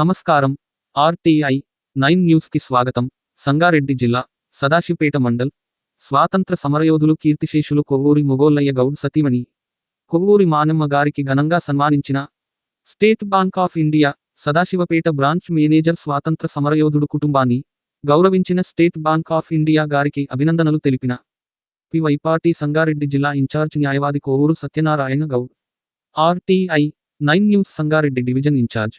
నమస్కారం. RTI nine న్యూస్కి స్వాగతం. సంగారెడ్డి జిల్లా సదాశివపేట మండల్ స్వాతంత్ర సమరయోధులు కీర్తిశేషులు కొవ్వూరి మొగోల్లయ్య గౌడ్ సతీమణి కొవ్వూరి మానమ్మ గారికి ఘనంగా సన్మానించిన State Bank of India Sadashivpet branch manager స్వాతంత్ర సమరయోధుడు కుటుంబాన్ని గౌరవించిన స్టేట్ బ్యాంక్ ఆఫ్ ఇండియా గారికి అభినందనలు తెలిపిన పివై పార్టీ సంగారెడ్డి జిల్లా ఇన్ఛార్జ్ న్యాయవాది Kovur Satyanarayana Goud. RTI nine news Sangareddy division incharge